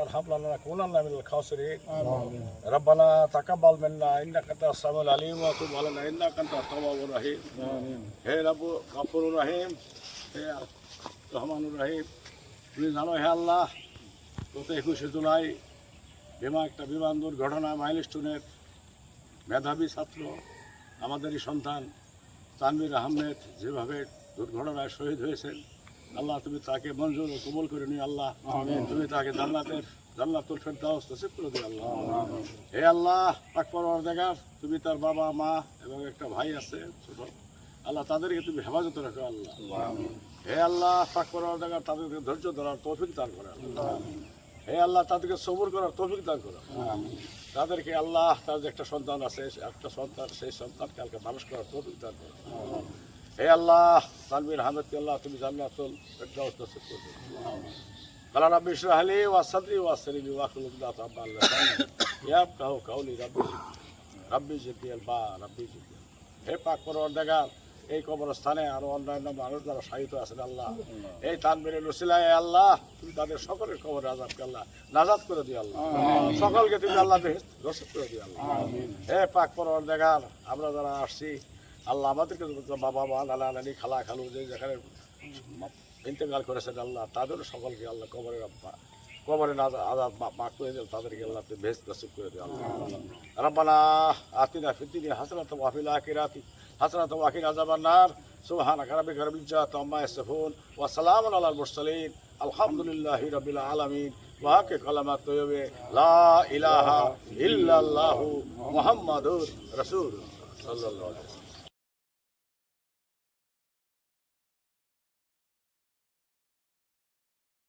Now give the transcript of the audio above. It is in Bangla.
وارحم لنا كوننا من الخاسرين ربنا تقبل منا انك انت السميع العليم وتب علينا انك انت التواب الرحيم হে রব গফুর রহিম হে রহমানুর রহিম তুমি জানো হে আল্লাহ গত একুশে জুলাই বিমা একটা বিমান দুর্ঘটনা মাইলস্টোনের মেধাবী ছাত্র আমাদেরই সন্তান তানবির আহমেদ যেভাবে দুর্ঘটনায় শহীদ হয়েছেন আল্লাহ তুমি তাকে মঞ্জুর ও কবুল করে নিও আল্লাহ। তুমি তাকে জান্নাতের জান্নাতুল ফেরদাউস নসিব করে দিও আল্লাহ। হে আল্লাহ পাক দেখার তুমি তার বাবা মা এবং একটা ভাই আছে ছোট। আল্লাহ তাদেরকে তুমি হেফাজত রাখো আল্লাহ। হে আল্লাহ পাক দেখার তাদেরকে ধৈর্য ধরার তৌফিক দান করে আল্লাহ। হে আল্লাহ তাদেরকে সবুর করার তৌফিক দান করো। তাদেরকে আল্লাহ তার যে একটা সন্তান আছে একটা সন্তান সেই সন্তান কালকে মানুষ করার তৌফিক দান করো। হে আল্লাহ তানবির আহমেদকে আল্লাহ তুমি জান্নাতুল ফেরদাউস নসিব করে দিও قال رب اشرح لي وصدري ويسر لي واحلل عقدة من لساني يفقهوا قولي ربي ربي জিদ্দি আলবা রব্বি জিদ্দি হে পাক পরওয়ারদিগার এই কবরস্থানে আরো অন্যান্য মানুষ যারা শাহিত আছেন আল্লাহ এই তানবীরের রসিলায় আল্লাহ তুমি তাদের সকলের কবর আজাবকে আল্লাহ নাজাদ করে দিও আল্লাহ সকলকে তুমি আল্লাহ বেহেশত নসিব করে দিও আল্লাহ হে পাক পরওয়ারদিগার আমরা যারা আসছি আল্লাহ আমাদেরকে বাবা মা নানা, নানি, খালা, খালু, যে যেখানে ইন্তেকাল করেছেন আল্লাহ তাদেরও সকলকে আল্লাহ কবরের আব্বা কবরের আজাদ মাফ করে দিল তাদেরকে আল্লাহ আপনি ভেজ নসিব করে দিল আল্লাহ। রব্বানা আতিনা ফিদ্দিনি হাসনাত ওয়াফিল আখিরাতি হাসনাত ওয়াকির আজাবান নার। সুবহানাক রাব্বিকা রাব্বিল ইজ্জাতি আম্মা ইয়াসিফুন ওয়া সালামুন আলাল মুরসালিন। আলহামদুলিল্লাহি রাব্বিল আলামিন। ওয়াকে কালামা তৈয়বে। লা ইলাহা ইল্লাল্লাহু মুহাম্মাদুর রাসূল সাল্লাল্লাহু আলাইহি